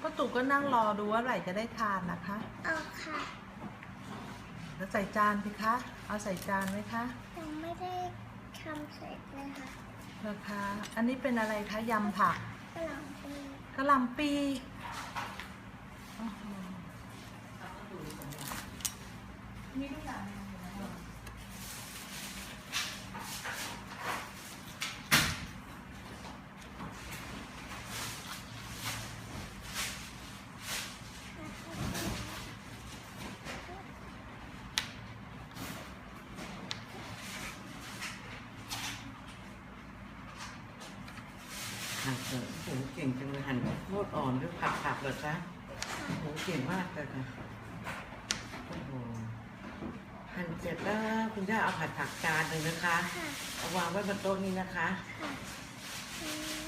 ป้าตู่ก็นั่งรอดูว่าไหร่จะได้ทานนะคะเอาค่ะ แล้วใส่จานสิคะ เอาใส่จานไหมคะยังไม่ได้ทำเสร็จเลยค่ะเหรอคะ อันนี้เป็นอะไรคะยำผักกระหล่ำปีกะหล่ำปีโอ้โห หั่นเออโอ้โหเก่งจังเลยหั่นโคตรอ่อนด้วยผักผักเหรอคะโอ้โหเก่งมากเลยค่ะโอ้โหหั่นเสร็จแล้วคุณย่าเอาผัดผักจานหนึ่งนะคะค่ะเอาวางไว้บนโต๊ะนี้นะคะ ค่ะ